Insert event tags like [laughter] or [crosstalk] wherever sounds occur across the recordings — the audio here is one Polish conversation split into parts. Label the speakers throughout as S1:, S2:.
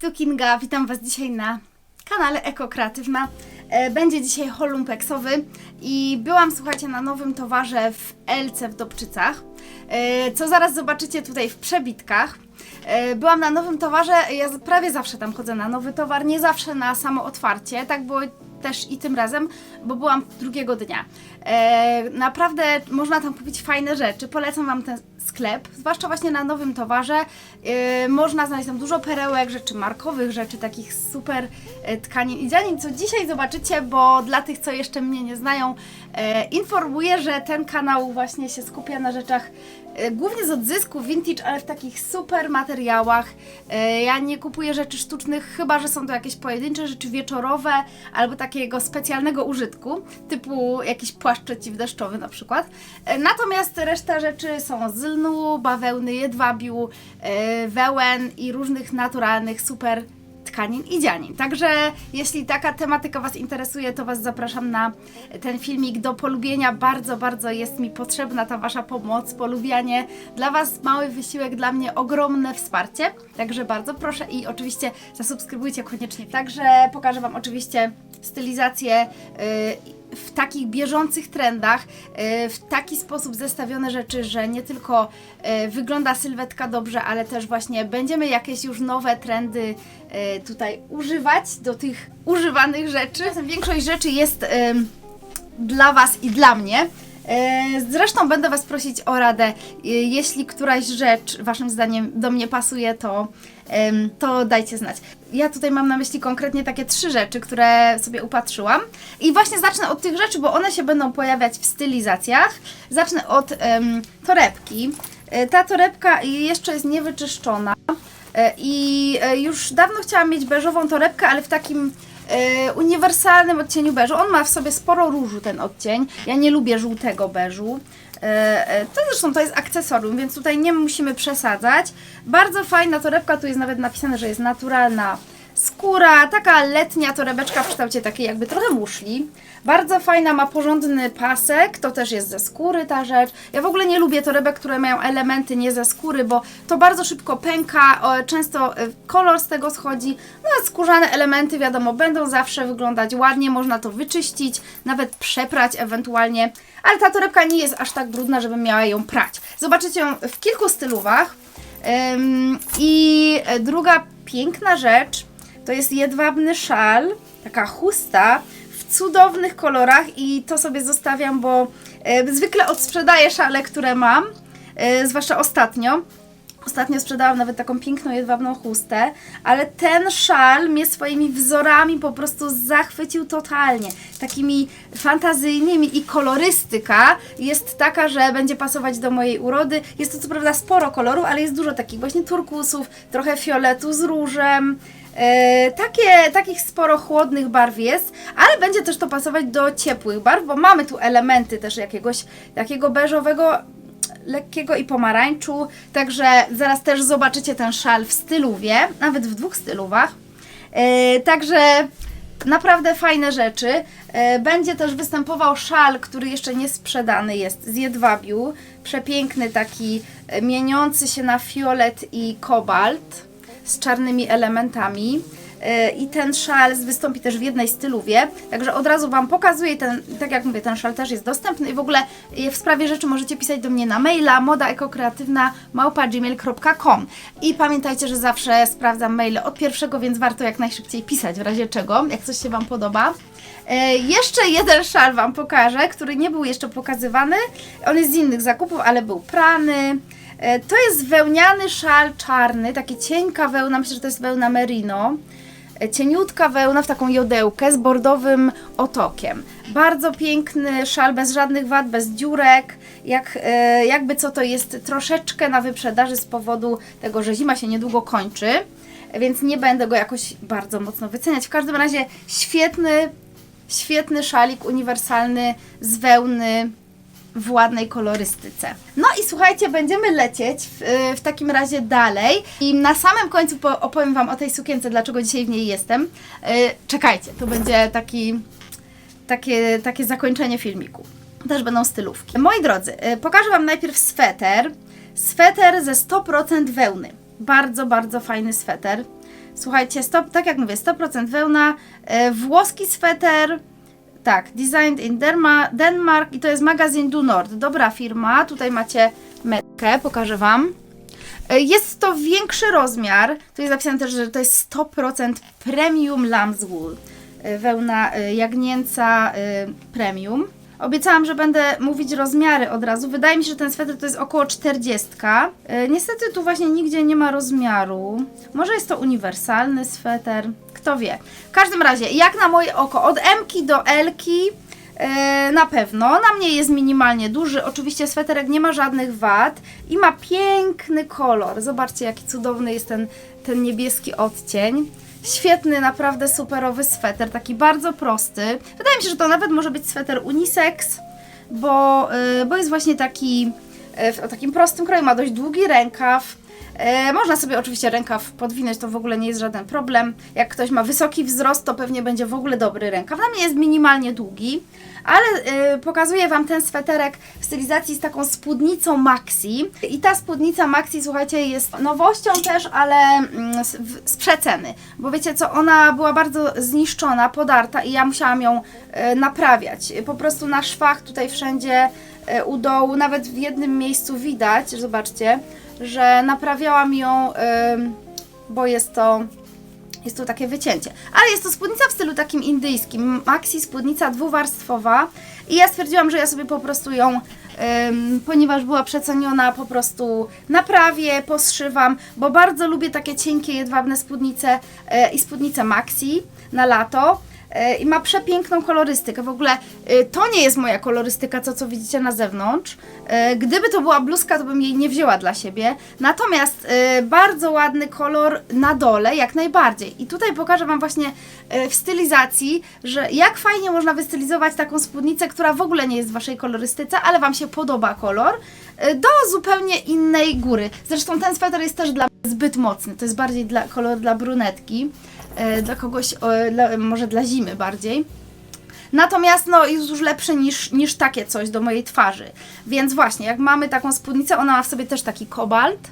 S1: tu Kinga, witam Was dzisiaj na kanale Eko Kreatywna. E, Będzie dzisiaj haul lumpeksowy i byłam, słuchajcie, na nowym towarze w Elce w Dobczycach, e, co zaraz zobaczycie tutaj w przebitkach. E, Byłam na nowym towarze, ja prawie zawsze tam chodzę na nowy towar, nie zawsze na samo otwarcie, tak było też i tym razem, bo byłam drugiego dnia. E, naprawdę można tam kupić fajne rzeczy, polecam Wam ten sklep, zwłaszcza właśnie na nowym towarze. E, można znaleźć tam dużo perełek, rzeczy markowych, rzeczy takich super e, tkanin i dzianin, co dzisiaj zobaczycie, bo dla tych, co jeszcze mnie nie znają, e, informuję, że ten kanał właśnie się skupia na rzeczach głównie z odzysku vintage, ale w takich super materiałach. E, Ja nie kupuję rzeczy sztucznych, chyba że są to jakieś pojedyncze rzeczy wieczorowe albo takiego specjalnego użytku, typu jakiś płaszcz przeciwdeszczowy na przykład. E, Natomiast reszta rzeczy są z lnu, bawełny, jedwabiu, e, wełen i różnych naturalnych super tkanin i dzianin. Także jeśli taka tematyka Was interesuje, to Was zapraszam na ten filmik do polubienia. Bardzo, bardzo jest mi potrzebna ta Wasza pomoc, polubianie. Dla Was mały wysiłek, dla mnie ogromne wsparcie. Także bardzo proszę i oczywiście zasubskrybujcie koniecznie. Także pokażę Wam oczywiście stylizację yy, w takich bieżących trendach, yy, w taki sposób zestawione rzeczy, że nie tylko yy, wygląda sylwetka dobrze, ale też właśnie będziemy jakieś już nowe trendy yy, tutaj używać do tych używanych rzeczy. Większość rzeczy jest dla Was i dla mnie. E, Zresztą będę Was prosić o radę. E, Jeśli któraś rzecz Waszym zdaniem do mnie pasuje, to, to dajcie znać. Ja tutaj mam na myśli konkretnie takie trzy rzeczy, które sobie upatrzyłam. I właśnie zacznę od tych rzeczy, bo one się będą pojawiać w stylizacjach. Zacznę od em, torebki. E, Ta torebka jeszcze jest niewyczyszczona. I już dawno chciałam mieć beżową torebkę, ale w takim uniwersalnym odcieniu beżu. On ma w sobie sporo różu ten odcień. Ja nie lubię żółtego beżu. E, e, To zresztą to jest akcesorium, więc tutaj nie musimy przesadzać. Bardzo fajna torebka, tu jest nawet napisane, że jest naturalna skóra, taka letnia torebeczka w kształcie takiej jakby trochę muszli. Bardzo fajna, ma porządny pasek, to też jest ze skóry ta rzecz. Ja w ogóle nie lubię torebek, które mają elementy nie ze skóry, bo to bardzo szybko pęka, często e, kolor z tego schodzi. No a skórzane elementy wiadomo będą zawsze wyglądać ładnie, można to wyczyścić, nawet przeprać ewentualnie, ale ta torebka nie jest aż tak brudna, żebym miała ją prać. Zobaczycie ją w kilku stylówach. I druga piękna rzecz to jest jedwabny szal, taka chusta w cudownych kolorach i to sobie zostawiam, bo e, zwykle odsprzedaję szale, które mam, e, zwłaszcza ostatnio. Ostatnio sprzedałam nawet taką piękną jedwabną chustę, ale ten szal mnie swoimi wzorami po prostu zachwycił totalnie. Takimi fantazyjnymi i kolorystyka jest taka, że będzie pasować do mojej urody. Jest to co prawda sporo koloru, ale jest dużo takich właśnie turkusów, trochę fioletu z różem. E, takie, takich sporo chłodnych barw jest, ale będzie też to pasować do ciepłych barw, bo mamy tu elementy też jakiegoś takiego beżowego lekkiego i pomarańczu, także zaraz też zobaczycie ten szal w styluwie, nawet w dwóch stylówach. E, także naprawdę fajne rzeczy. E, będzie też występował szal, który jeszcze nie sprzedany jest z jedwabiu. Przepiękny taki e, mieniący się na fiolet i kobalt z czarnymi elementami. E, I ten szal wystąpi też w jednej styluwie, także od razu Wam pokazuję, ten, tak jak mówię, ten szal też jest dostępny i w ogóle e, w sprawie rzeczy możecie pisać do mnie na maila modaekokreatywna małpa.gmail.com i pamiętajcie, że zawsze sprawdzam maile od pierwszego, więc warto jak najszybciej pisać w razie czego, jak coś się Wam podoba. E, jeszcze jeden szal Wam pokażę, który nie był jeszcze pokazywany, on jest z innych zakupów, ale był prany. E, To jest wełniany szal czarny, takie cienka wełna, myślę, że to jest wełna merino. E, Cieniutka wełna w taką jodełkę z bordowym otokiem. Bardzo piękny szal, bez żadnych wad, bez dziurek. Jak, e, jakby co to jest troszeczkę na wyprzedaży z powodu tego, że zima się niedługo kończy, więc nie będę go jakoś bardzo mocno wyceniać. W każdym razie świetny, świetny szalik uniwersalny z wełny w ładnej kolorystyce. No i słuchajcie, będziemy lecieć w, y, w takim razie dalej i na samym końcu po, opowiem Wam o tej sukience, dlaczego dzisiaj w niej jestem. Y, czekajcie, to będzie taki, takie, takie zakończenie filmiku. Też będą stylówki. Moi drodzy, y, pokażę Wam najpierw sweter. Sweter ze 100% wełny. Bardzo, bardzo fajny sweter. Słuchajcie, stop, tak jak mówię, 100% wełna, włoski sweter, tak, designed in Derma, Denmark i to jest magazyn Du Nord. Dobra firma, tutaj macie metkę, pokażę Wam. E, Jest to większy rozmiar, tu jest napisane też, że to jest 100% premium lamb's wool. E, Wełna e, jagnięca premium. Obiecałam, że będę mówić rozmiary od razu. Wydaje mi się, że ten sweter to jest około 40. E, Niestety tu właśnie nigdzie nie ma rozmiaru. Może jest to uniwersalny sweter, kto wie. W każdym razie, jak na moje oko, od M do L e, na pewno. Na mnie jest minimalnie duży. Oczywiście sweterek nie ma żadnych wad i ma piękny kolor. Zobaczcie, jaki cudowny jest ten, ten niebieski odcień. Świetny, naprawdę superowy sweter, taki bardzo prosty. Wydaje mi się, że to nawet może być sweter unisex, bo, y, bo jest właśnie taki y, w takim prostym kroju, ma dość długi rękaw. E, można sobie oczywiście rękaw podwinąć, to w ogóle nie jest żaden problem. Jak ktoś ma wysoki wzrost, to pewnie będzie w ogóle dobry rękaw. Na mnie jest minimalnie długi, ale e, pokazuję Wam ten sweterek w stylizacji z taką spódnicą maxi. I ta spódnica maxi, słuchajcie, jest nowością też, ale mm, z, w- z przeceny. Bo wiecie co, ona była bardzo zniszczona, podarta i ja musiałam ją e, naprawiać. Po prostu na szwach tutaj wszędzie e, u dołu, nawet w jednym miejscu widać, zobaczcie, że naprawiałam ją, bo jest to jest tu takie wycięcie. Ale jest to spódnica w stylu takim indyjskim. Maxi spódnica dwuwarstwowa. I ja stwierdziłam, że ja sobie po prostu ją, ponieważ była przeceniona, po prostu naprawię, poszywam, bo bardzo lubię takie cienkie, jedwabne spódnice e, i spódnice Maxi na lato. E, I ma przepiękną kolorystykę. W ogóle e, to nie jest moja kolorystyka, co, co widzicie na zewnątrz. E, Gdyby to była bluzka, to bym jej nie wzięła dla siebie. Natomiast bardzo ładny kolor na dole, jak najbardziej. I tutaj pokażę Wam właśnie w stylizacji, że jak fajnie można wystylizować taką spódnicę, która w ogóle nie jest w Waszej kolorystyce, ale Wam się podoba kolor, do zupełnie innej góry. Zresztą ten sweter jest też dla mnie zbyt mocny. To jest bardziej dla, kolor dla brunetki dla kogoś, e, dla, może dla zimy bardziej. Natomiast no, jest już lepszy niż, niż takie coś do mojej twarzy. Więc właśnie, jak mamy taką spódnicę, ona ma w sobie też taki kobalt,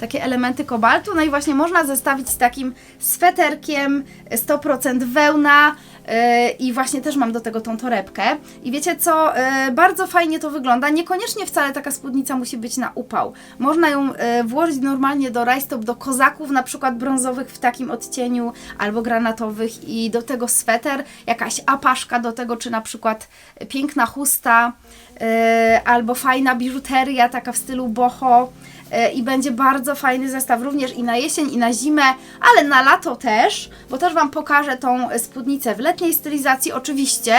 S1: takie elementy kobaltu, no i właśnie można zestawić z takim sweterkiem 100% wełna yy, i właśnie też mam do tego tą torebkę. I wiecie co, yy, bardzo fajnie to wygląda, niekoniecznie wcale taka spódnica musi być na upał. Można ją yy, włożyć normalnie do rajstop, do kozaków, na przykład brązowych w takim odcieniu, albo granatowych i do tego sweter, jakaś apaszka do tego, czy na przykład piękna chusta, albo fajna biżuteria, taka w stylu boho i będzie bardzo fajny zestaw również i na jesień, i na zimę, ale na lato też, bo też Wam pokażę tą spódnicę w letniej stylizacji oczywiście.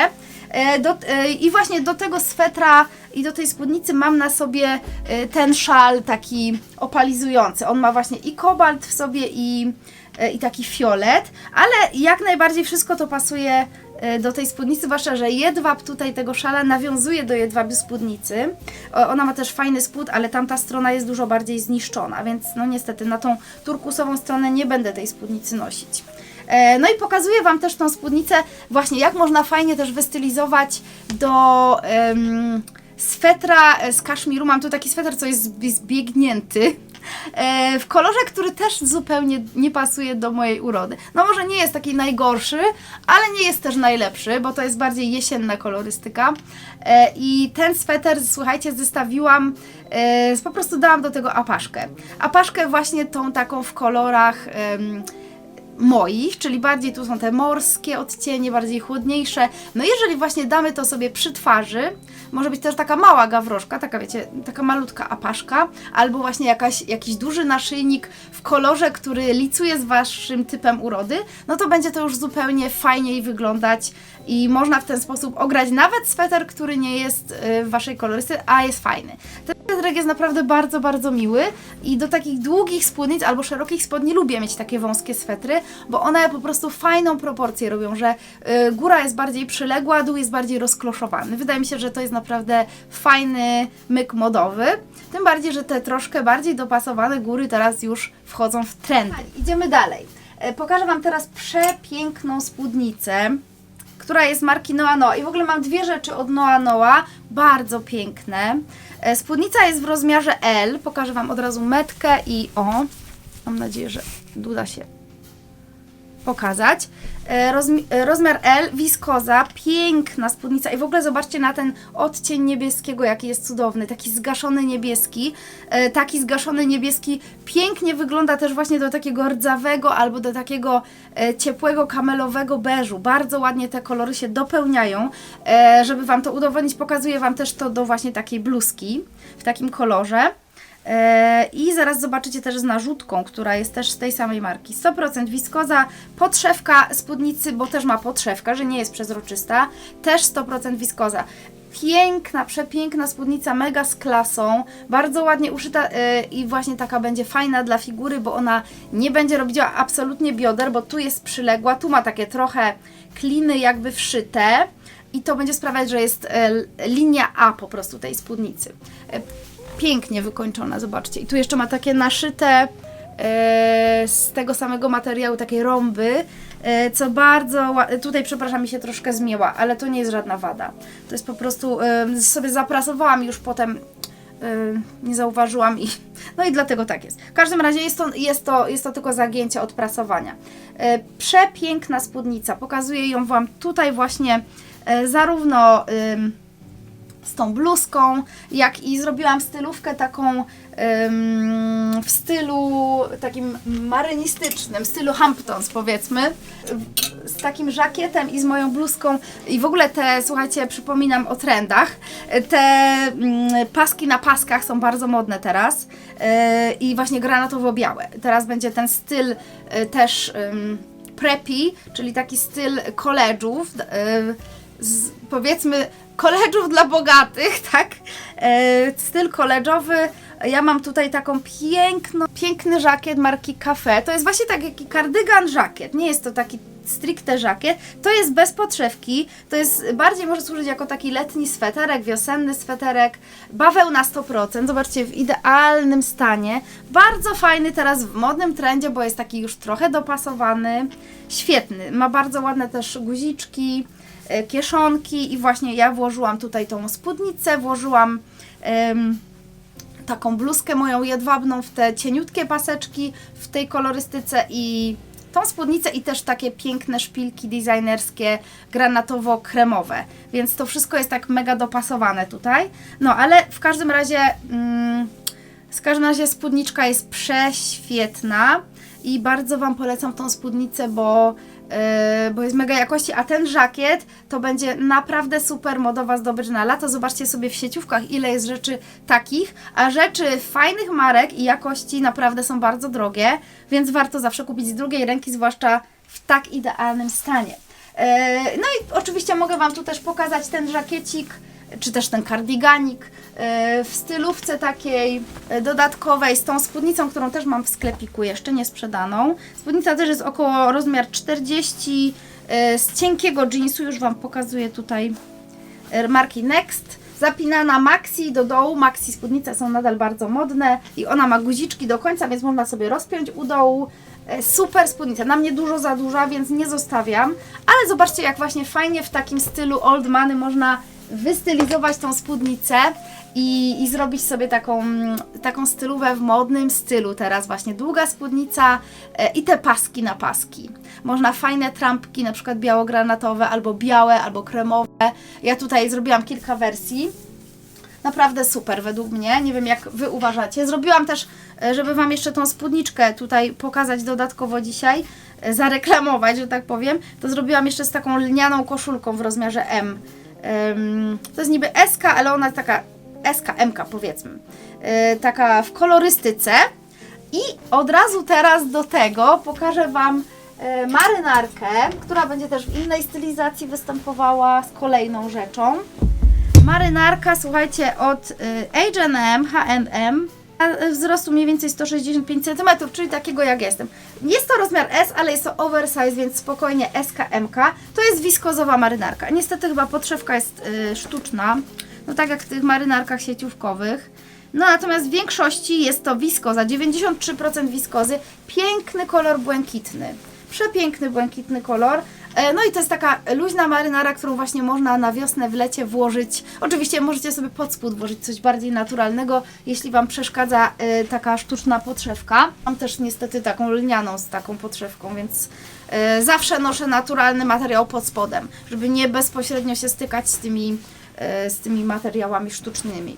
S1: E, Do, e, I właśnie do tego swetra i do tej spódnicy mam na sobie e, ten szal taki opalizujący. On ma właśnie i kobalt w sobie i, e, i taki fiolet, ale jak najbardziej wszystko to pasuje e, do tej spódnicy, zwłaszcza, że jedwab tutaj tego szala nawiązuje do jedwabiu spódnicy. Ona ma też fajny spód, ale tamta strona jest dużo bardziej zniszczona, więc no niestety na tą turkusową stronę nie będę tej spódnicy nosić. E, No i pokazuję Wam też tą spódnicę, właśnie jak można fajnie też wystylizować do em, swetra e, z kaszmiru. Mam tu taki sweter, co jest zbi- zbiegnięty. E, w kolorze, który też zupełnie nie pasuje do mojej urody. No może nie jest taki najgorszy, ale nie jest też najlepszy, bo to jest bardziej jesienna kolorystyka. E, I ten sweter, słuchajcie, zestawiłam, e, po prostu dałam do tego apaszkę. Apaszkę właśnie tą taką w kolorach... moich, czyli bardziej tu są te morskie odcienie, bardziej chłodniejsze. No jeżeli właśnie damy to sobie przy twarzy, może być też taka mała gawroszka, taka wiecie, taka malutka apaszka, albo właśnie jakaś, jakiś duży naszyjnik w kolorze, który licuje z waszym typem urody, no to będzie to już zupełnie fajniej wyglądać i można w ten sposób ograć nawet sweter, który nie jest y, w waszej kolorystyce, a jest fajny. Sweterek jest naprawdę bardzo, bardzo miły i do takich długich spódnic albo szerokich spodni lubię mieć takie wąskie swetry, bo one po prostu fajną proporcję robią, że y, góra jest bardziej przyległa, dół jest bardziej rozkloszowany. Wydaje mi się, że to jest naprawdę fajny myk modowy. Tym bardziej, że te troszkę bardziej dopasowane góry teraz już wchodzą w trendy. Idziemy dalej. E, Pokażę Wam teraz przepiękną spódnicę która jest marki Noa Noa. I w ogóle mam dwie rzeczy od Noa Noa, bardzo piękne. E, Spódnica jest w rozmiarze L. Pokażę Wam od razu metkę i o, mam nadzieję, że uda się pokazać. E, rozmi- e, rozmiar L, wiskoza, piękna spódnica i w ogóle zobaczcie na ten odcień niebieskiego, jaki jest cudowny, taki zgaszony niebieski. E, taki zgaszony niebieski pięknie wygląda też właśnie do takiego rdzawego albo do takiego ciepłego kamelowego beżu. Bardzo ładnie te kolory się dopełniają. Żeby Wam to udowodnić, pokazuję Wam też to do właśnie takiej bluzki w takim kolorze. E, I zaraz zobaczycie też z narzutką, która jest też z tej samej marki. 100% wiskoza, podszewka spódnicy, bo też ma podszewka, że nie jest przezroczysta. Też 100% wiskoza. Piękna, przepiękna spódnica, mega z klasą, bardzo ładnie uszyta e, i właśnie taka będzie fajna dla figury, bo ona nie będzie robiła absolutnie bioder, bo tu jest przyległa, tu ma takie trochę kliny jakby wszyte i to będzie sprawiać, że jest e, linia A po prostu tej spódnicy. Pięknie wykończona, zobaczcie. I tu jeszcze ma takie naszyte e, z tego samego materiału takie rąby, e, co bardzo tutaj przepraszam mi się troszkę zmięła, ale to nie jest żadna wada. To jest po prostu e, sobie zaprasowałam już potem e, nie zauważyłam i [laughs] no i dlatego tak jest. W każdym razie jest to, jest to, jest to tylko zagięcie od prasowania. E, przepiękna spódnica. Pokazuję ją Wam tutaj właśnie e, zarówno z tą bluzką, jak i zrobiłam stylówkę taką ym, w stylu takim marynistycznym, w stylu Hamptons powiedzmy, z takim żakietem i z moją bluzką. I w ogóle te, słuchajcie, przypominam o trendach, te mm, paski na paskach są bardzo modne teraz yy, i właśnie granatowo-białe. Teraz będzie ten styl yy, też ym, preppy, czyli taki styl koledżów, yy, z, powiedzmy koledżów dla bogatych, [laughs] tak? E, styl koledżowy. Ja mam tutaj taką piękno, piękny żakiet marki Cafe. To jest właśnie taki kardygan żakiet. Nie jest to taki stricte żakiet. To jest bez podszewki. To jest bardziej może służyć jako taki letni sweterek, wiosenny sweterek. Bawełna 100%. Zobaczcie, w idealnym stanie. Bardzo fajny teraz w modnym trendzie, bo jest taki już trochę dopasowany. Świetny. Ma bardzo ładne też guziczki kieszonki i właśnie ja włożyłam tutaj tą spódnicę, włożyłam taką bluzkę moją jedwabną w te cieniutkie paseczki w tej kolorystyce i tą spódnicę i też takie piękne szpilki designerskie granatowo-kremowe, więc to wszystko jest tak mega dopasowane tutaj. No ale w każdym razie mm, w każdym razie spódniczka jest prześwietna i bardzo Wam polecam tą spódnicę, bo, bo jest mega jakości, a ten żakiet to będzie naprawdę super modowa zdobycz na lato. Zobaczcie sobie w sieciówkach ile jest rzeczy takich, a rzeczy fajnych marek i jakości naprawdę są bardzo drogie, więc warto zawsze kupić z drugiej ręki, zwłaszcza w tak idealnym stanie. Yy, no i oczywiście mogę Wam tu też pokazać ten żakiecik, czy też ten kardiganik e, w stylówce takiej e, dodatkowej z tą spódnicą, którą też mam w sklepiku, jeszcze nie sprzedaną. Spódnica też jest około rozmiar 40 e, z cienkiego jeansu, już Wam pokazuję tutaj marki Next. Zapinana maxi do dołu, maxi spódnice są nadal bardzo modne i ona ma guziczki do końca, więc można sobie rozpiąć u dołu. Super spódnica, na mnie dużo za duża, więc nie zostawiam, ale zobaczcie jak właśnie fajnie w takim stylu old money można wystylizować tą spódnicę i, i zrobić sobie taką, taką stylówę w modnym stylu teraz właśnie długa spódnica e, i te paski na paski. Można fajne trampki, na przykład biało-granatowe, albo białe, albo kremowe. Ja tutaj zrobiłam kilka wersji. Naprawdę super według mnie. Nie wiem jak Wy uważacie. Zrobiłam też, e, żeby Wam jeszcze tą spódniczkę tutaj pokazać dodatkowo dzisiaj, e, zareklamować, że tak powiem, to zrobiłam jeszcze z taką lnianą koszulką w rozmiarze M. To jest niby SK, ale ona taka SK, MK powiedzmy. E, taka w kolorystyce. I od razu teraz do tego pokażę Wam e, marynarkę, która będzie też w innej stylizacji występowała z kolejną rzeczą. Marynarka, słuchajcie, od H&M, H&M, wzrostu mniej więcej 165 cm, czyli takiego jak jestem. Jest to rozmiar S, ale jest to oversize, więc spokojnie SKMK. To jest wiskozowa marynarka. Niestety chyba podszewka jest y, sztuczna, no tak jak w tych marynarkach sieciówkowych. No natomiast w większości jest to wiskoza, 93% wiskozy, piękny kolor błękitny. Przepiękny błękitny kolor, E, No i to jest taka luźna marynara, którą właśnie można na wiosnę, w lecie włożyć. Oczywiście możecie sobie pod spód włożyć coś bardziej naturalnego, jeśli Wam przeszkadza e, taka sztuczna podszewka. Mam też niestety taką lnianą z taką podszewką, więc e, zawsze noszę naturalny materiał pod spodem, żeby nie bezpośrednio się stykać z tymi, e, z tymi materiałami sztucznymi.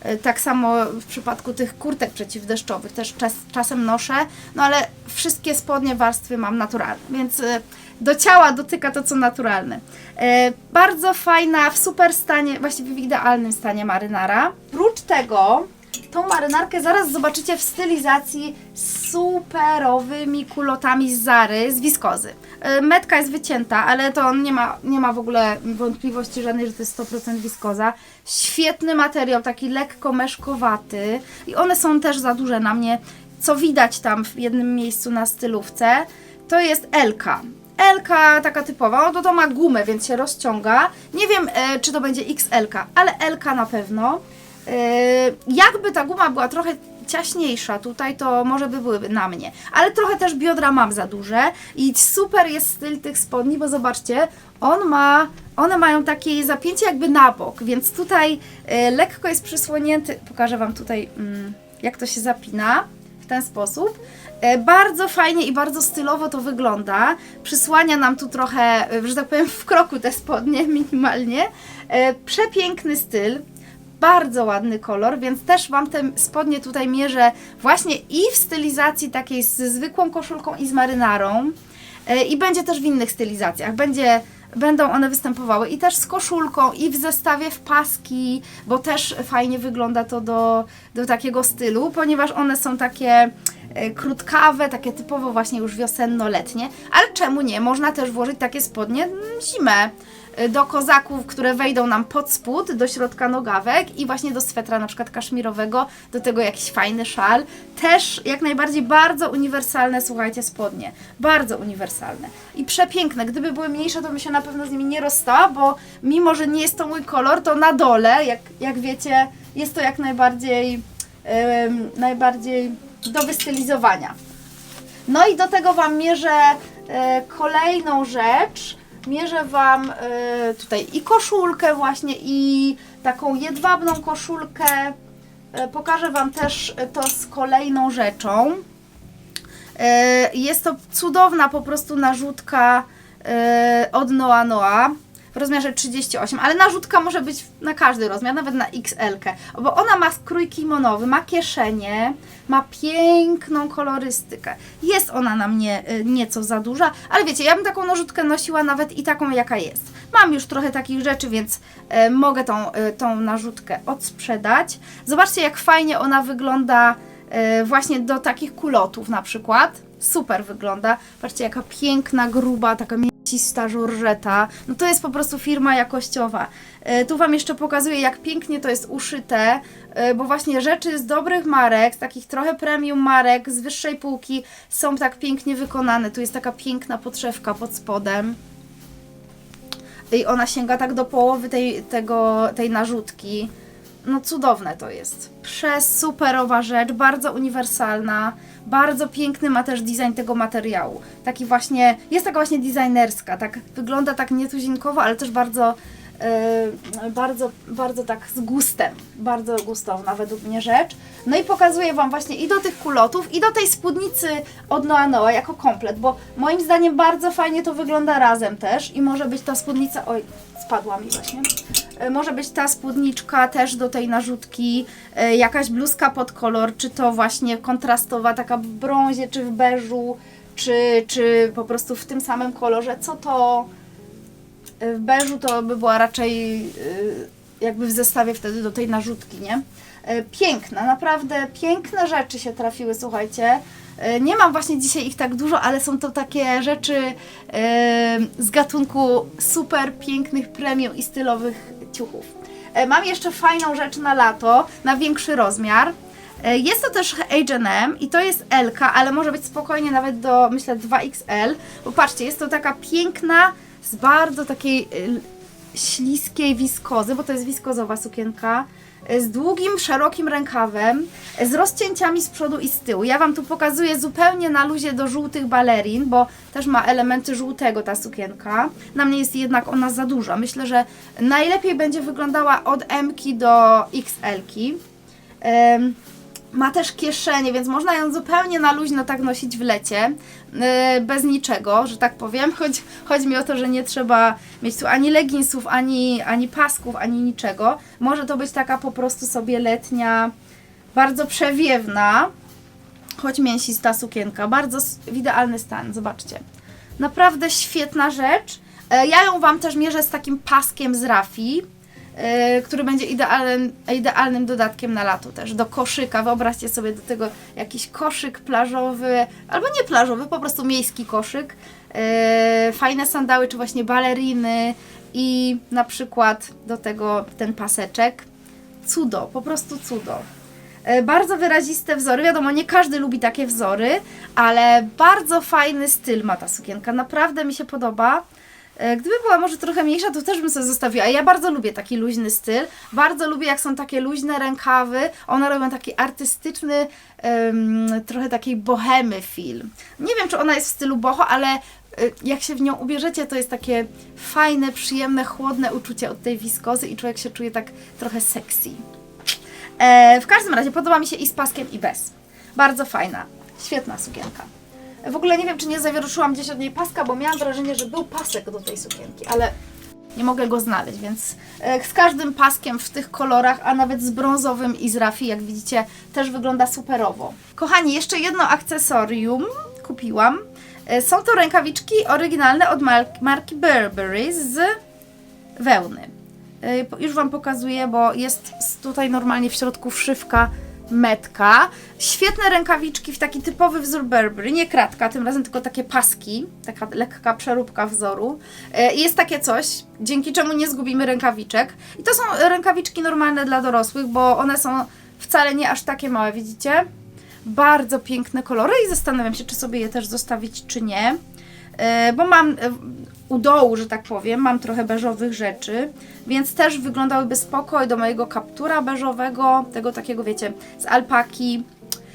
S1: E, Tak samo w przypadku tych kurtek przeciwdeszczowych też czas, czasem noszę, no ale wszystkie spodnie warstwy mam naturalne, więc e, do ciała dotyka to co naturalne. E, bardzo fajna, w super stanie, właściwie w idealnym stanie marynara. Prócz tego tą marynarkę zaraz zobaczycie w stylizacji z superowymi kulotami z Zary, z wiskozy. E, Metka jest wycięta, ale to nie ma, nie ma w ogóle wątpliwości żadnej, że to jest 100% wiskoza. Świetny materiał, taki lekko meszkowaty i one są też za duże na mnie, co widać tam w jednym miejscu na stylówce. To jest Elka. Elka taka typowa, no to ma gumę, więc się rozciąga. Nie wiem, e, czy to będzie XL, ale Elka na pewno. E, jakby ta guma była trochę ciaśniejsza tutaj, to może by były na mnie. Ale trochę też biodra mam za duże i super jest styl tych spodni, bo zobaczcie, on ma, one mają takie zapięcie jakby na bok, więc tutaj e, lekko jest przysłonięty, pokażę Wam tutaj mm, jak to się zapina w ten sposób. E, Bardzo fajnie i bardzo stylowo to wygląda. Przysłania nam tu trochę, e, że tak powiem, w kroku te spodnie [laughs] minimalnie. E, Przepiękny styl, bardzo ładny kolor, więc też Wam te spodnie tutaj mierzę właśnie i w stylizacji takiej ze zwykłą koszulką i z marynarą. I będzie też w innych stylizacjach. Będzie, będą one występowały i też z koszulką, i w zestawie w paski, bo też fajnie wygląda to do, do takiego stylu, ponieważ one są takie krótkawe, takie typowo właśnie już wiosenno-letnie, ale czemu nie? Można też włożyć takie spodnie mm, zimę e, do kozaków, które wejdą nam pod spód, do środka nogawek i właśnie do swetra na przykład kaszmirowego, do tego jakiś fajny szal. Też jak najbardziej bardzo uniwersalne, słuchajcie, spodnie. Bardzo uniwersalne. I przepiękne. Gdyby były mniejsze, to bym się na pewno z nimi nie rozstała, bo mimo, że nie jest to mój kolor, to na dole, jak, jak wiecie, jest to jak najbardziej, em, najbardziej do wystylizowania. No i do tego Wam mierzę e, kolejną rzecz. Mierzę Wam e, tutaj i koszulkę właśnie, i taką jedwabną koszulkę. E, pokażę Wam też to z kolejną rzeczą. Jest to cudowna po prostu narzutka od Noa Noa w rozmiarze 38, ale narzutka może być na każdy rozmiar, nawet na XL, bo ona ma skrój kimonowy, ma kieszenie, ma piękną kolorystykę. Jest ona na mnie y, nieco za duża, ale wiecie, ja bym taką narzutkę nosiła nawet i taką jaka jest. Mam już trochę takich rzeczy, więc y, mogę tą, y, tą narzutkę odsprzedać. Zobaczcie jak fajnie ona wygląda właśnie do takich kulotów na przykład. Super wygląda. Patrzcie jaka piękna, gruba, taka mięsista żorżeta. No to jest po prostu firma jakościowa. E, Tu Wam jeszcze pokazuję, jak pięknie to jest uszyte, e, bo właśnie rzeczy z dobrych marek, z takich trochę premium marek, z wyższej półki, są tak pięknie wykonane. Tu jest taka piękna podszewka pod spodem. I ona sięga tak do połowy tej, tego, tej narzutki. No cudowne to jest. Przesuperowa rzecz, bardzo uniwersalna, bardzo piękny ma też design tego materiału. Taki właśnie, jest taka właśnie designerska, tak wygląda tak nietuzinkowo, ale też bardzo, yy, bardzo, bardzo tak z gustem, bardzo gustowna według mnie rzecz. No i pokazuję Wam właśnie i do tych kulotów, i do tej spódnicy od Noa Noa jako komplet, bo moim zdaniem bardzo fajnie to wygląda razem też i może być ta spódnica, oj, spadła mi właśnie. E, Może być ta spódniczka też do tej narzutki, e, jakaś bluzka pod kolor, czy to właśnie kontrastowa, taka w brązie, czy w beżu, czy, czy po prostu w tym samym kolorze. Co to e, w beżu to by była raczej jakby w zestawie wtedy do tej narzutki, nie? Piękna, naprawdę piękne rzeczy się trafiły, słuchajcie. E, Nie mam właśnie dzisiaj ich tak dużo, ale są to takie rzeczy e, z gatunku super pięknych premium i stylowych ciuchów. E, Mam jeszcze fajną rzecz na lato, na większy rozmiar. Jest to też H&M i to jest L, ale może być spokojnie nawet do, myślę, 2XL. Bo patrzcie, jest to taka piękna, z bardzo takiej y, śliskiej wiskozy, bo to jest wiskozowa sukienka, z długim, szerokim rękawem, e, z rozcięciami z przodu i z tyłu. Ja Wam tu pokazuję zupełnie na luzie do żółtych balerin, bo też ma elementy żółtego ta sukienka. Na mnie jest jednak ona za duża. Myślę, że najlepiej będzie wyglądała od M do XL-ki. Em, ma też kieszenie, więc można ją zupełnie na luźno tak nosić w lecie, yy, bez niczego, że tak powiem. [laughs] Chodzi, chodzi mi o to, że nie trzeba mieć tu ani leginsów, ani, ani pasków, ani niczego. Może to być taka po prostu sobie letnia, bardzo przewiewna, choć mięsista sukienka. Bardzo w idealny stan, zobaczcie. Naprawdę świetna rzecz. E, Ja ją Wam też mierzę z takim paskiem z Rafi, który będzie idealnym, idealnym dodatkiem na lato też, do koszyka. Wyobraźcie sobie do tego jakiś koszyk plażowy, albo nie plażowy, po prostu miejski koszyk. E, Fajne sandały, czy właśnie baleriny i na przykład do tego ten paseczek. Cudo, po prostu cudo. E, Bardzo wyraziste wzory. Wiadomo, nie każdy lubi takie wzory, ale bardzo fajny styl ma ta sukienka. Naprawdę mi się podoba. E, Gdyby była może trochę mniejsza, to też bym sobie zostawiła. Ja bardzo lubię taki luźny styl. Bardzo lubię, jak są takie luźne rękawy. One robią taki artystyczny, trochę takiej bohemy film. Nie wiem, czy ona jest w stylu boho, ale e, jak się w nią ubierzecie, to jest takie fajne, przyjemne, chłodne uczucie od tej wiskozy i człowiek się czuje tak trochę sexy. E, w każdym razie podoba mi się i z paskiem, i bez. Bardzo fajna, świetna sukienka. W ogóle nie wiem, czy nie zawieruszyłam gdzieś od niej paska, bo miałam wrażenie, że był pasek do tej sukienki, ale nie mogę go znaleźć, więc e, z każdym paskiem w tych kolorach, a nawet z brązowym i z rafi, jak widzicie, też wygląda superowo. Kochani, jeszcze jedno akcesorium kupiłam. E, Są to rękawiczki oryginalne od mar- marki Burberry z wełny. Po- Już Wam pokazuję, bo jest tutaj normalnie w środku wszywka metka. Świetne rękawiczki w taki typowy wzór Burberry, nie kratka, tym razem tylko takie paski, taka lekka przeróbka wzoru. I jest takie coś, dzięki czemu nie zgubimy rękawiczek. I to są rękawiczki normalne dla dorosłych, bo one są wcale nie aż takie małe, widzicie? Bardzo piękne kolory i zastanawiam się, czy sobie je też zostawić, czy nie. E, bo mam e, u dołu, że tak powiem, mam trochę beżowych rzeczy, więc też wyglądałyby spoko do mojego kaptura beżowego, tego takiego, wiecie, z alpaki.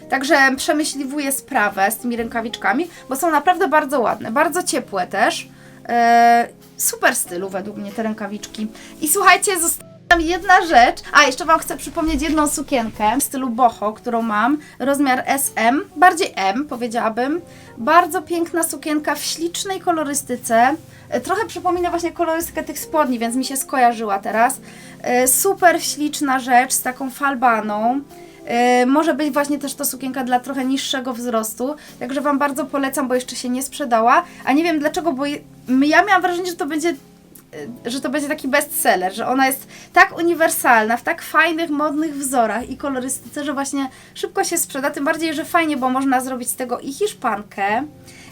S1: Także przemyśliwuję sprawę z tymi rękawiczkami, bo są naprawdę bardzo ładne, bardzo ciepłe też. E, super stylu według mnie te rękawiczki. I słuchajcie, została mi jedna rzecz. A, jeszcze Wam chcę przypomnieć jedną sukienkę w stylu boho, którą mam. Rozmiar SM, bardziej M powiedziałabym. Bardzo piękna sukienka w ślicznej kolorystyce. E, Trochę przypomina właśnie kolorystykę tych spodni, więc mi się skojarzyła teraz. E, Super śliczna rzecz z taką falbaną. E, Może być właśnie też to sukienka dla trochę niższego wzrostu, także Wam bardzo polecam, bo jeszcze się nie sprzedała. A nie wiem dlaczego, bo ja miałam wrażenie, że to będzie że to będzie taki bestseller, że ona jest tak uniwersalna, w tak fajnych, modnych wzorach i kolorystyce, że właśnie szybko się sprzeda, tym bardziej, że fajnie, bo można zrobić z tego i hiszpankę,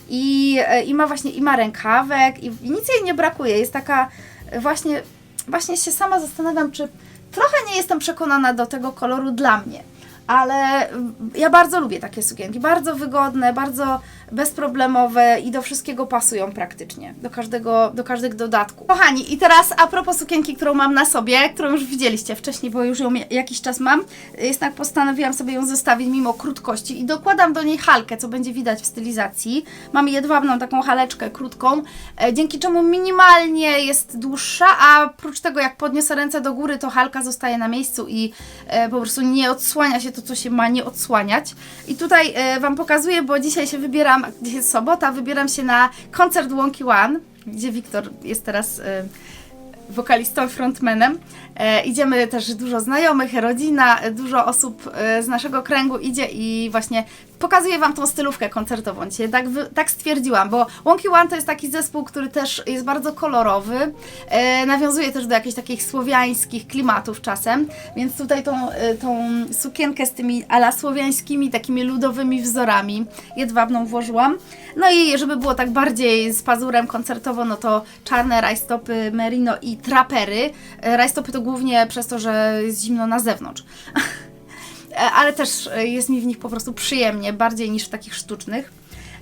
S1: i, e, i ma właśnie, i ma rękawek, i, i nic jej nie brakuje, jest taka e, właśnie, właśnie się sama zastanawiam, czy trochę nie jestem przekonana do tego koloru dla mnie, ale ja bardzo lubię takie sukienki, bardzo wygodne, bardzo bezproblemowe i do wszystkiego pasują praktycznie, do każdego, do każdych dodatków. Kochani, i teraz a propos sukienki, którą mam na sobie, którą już widzieliście wcześniej, bo już ją jakiś czas mam, jednak postanowiłam sobie ją zostawić mimo krótkości i dokładam do niej halkę, co będzie widać w stylizacji. Mam jedwabną taką haleczkę krótką, e, dzięki czemu minimalnie jest dłuższa, a oprócz tego jak podniosę ręce do góry, to halka zostaje na miejscu i e, po prostu nie odsłania się to, co się ma nie odsłaniać. I tutaj e, Wam pokazuję, bo dzisiaj się wybieram, dzisiaj jest sobota, wybieram się na koncert Wonky One, gdzie Wiktor jest teraz e, wokalistą, frontmanem. E, idziemy też dużo znajomych, rodzina, dużo osób e, z naszego kręgu idzie i właśnie pokazuję Wam tą stylówkę koncertową dzisiaj. Tak, tak stwierdziłam, bo Wonky One to jest taki zespół, który też jest bardzo kolorowy, e, nawiązuje też do jakichś takich słowiańskich klimatów czasem, więc tutaj tą, e, tą sukienkę z tymi ala słowiańskimi, takimi ludowymi wzorami jedwabną włożyłam. No i żeby było tak bardziej z pazurem koncertowo, no to czarne rajstopy merino i trapery. E, Rajstopy to głównie przez to, że jest zimno na zewnątrz. [laughs] E, ale też e, jest mi w nich po prostu przyjemnie, bardziej niż w takich sztucznych.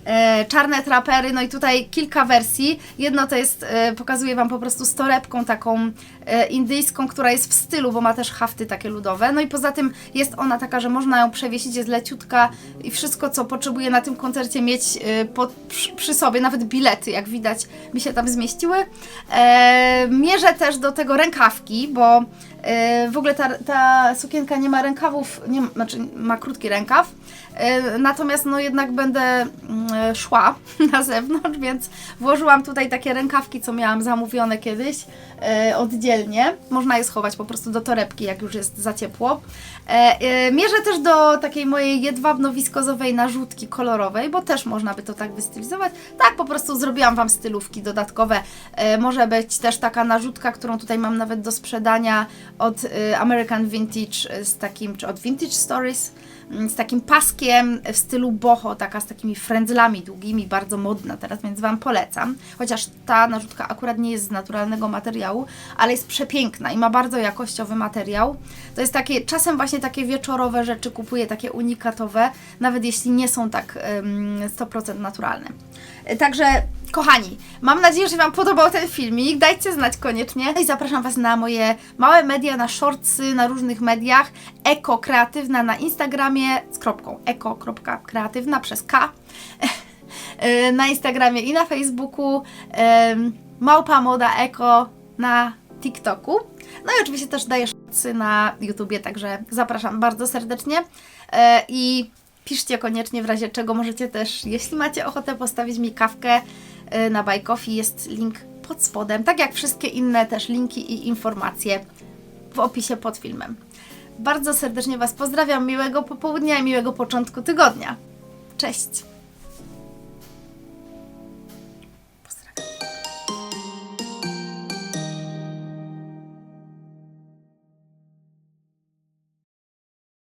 S1: e, czarne trapery, no i tutaj kilka wersji. Jedno to jest, pokazuję Wam po prostu z torebką taką indyjską, która jest w stylu, bo ma też hafty takie ludowe. No i poza tym jest ona taka, że można ją przewiesić, jest leciutka i wszystko, co potrzebuję na tym koncercie mieć pod, przy, sobie, nawet bilety, jak widać, mi się tam zmieściły. Mierzę też do tego rękawki, bo w ogóle ta, ta sukienka nie ma rękawów, nie, znaczy ma krótki rękaw, e, natomiast no jednak będę mm, szła [laughs] na zewnątrz, więc włożyłam tutaj takie rękawki, co miałam zamówione kiedyś e, oddzielnie. Można je schować po prostu do torebki, jak już jest za ciepło. E, e, mierzę też do takiej mojej jedwabno-wiskozowej narzutki kolorowej, bo też można by to tak wystylizować. Tak, po prostu zrobiłam Wam stylówki dodatkowe. E, może być też taka narzutka, którą tutaj mam nawet do sprzedania od e, American Vintage e, z takim, czy od Vintage Stories, z takim paskiem w stylu boho, taka z takimi frędzlami długimi, bardzo modna teraz, więc Wam polecam. Chociaż ta narzutka akurat nie jest z naturalnego materiału, ale jest przepiękna i ma bardzo jakościowy materiał. To jest takie, czasem właśnie takie wieczorowe rzeczy kupuję, takie unikatowe, nawet jeśli nie są tak em, 100% naturalne. Także, kochani, mam nadzieję, że Wam podobał ten filmik. Dajcie znać koniecznie. No I zapraszam Was na moje małe media, na shortsy, na różnych mediach. Eko Kreatywna na Instagramie z kropką. Eko.kreatywna przez K. [laughs] E, na Instagramie i na Facebooku. Małpa Moda Eko na TikToku. No i oczywiście też daję shortsy na YouTubie, także zapraszam bardzo serdecznie. E, I piszcie koniecznie w razie czego możecie też, jeśli macie ochotę postawić mi kawkę na Buy Coffee, jest link pod spodem, tak jak wszystkie inne też linki i informacje w opisie pod filmem. Bardzo serdecznie Was pozdrawiam, miłego popołudnia i miłego początku tygodnia. Cześć!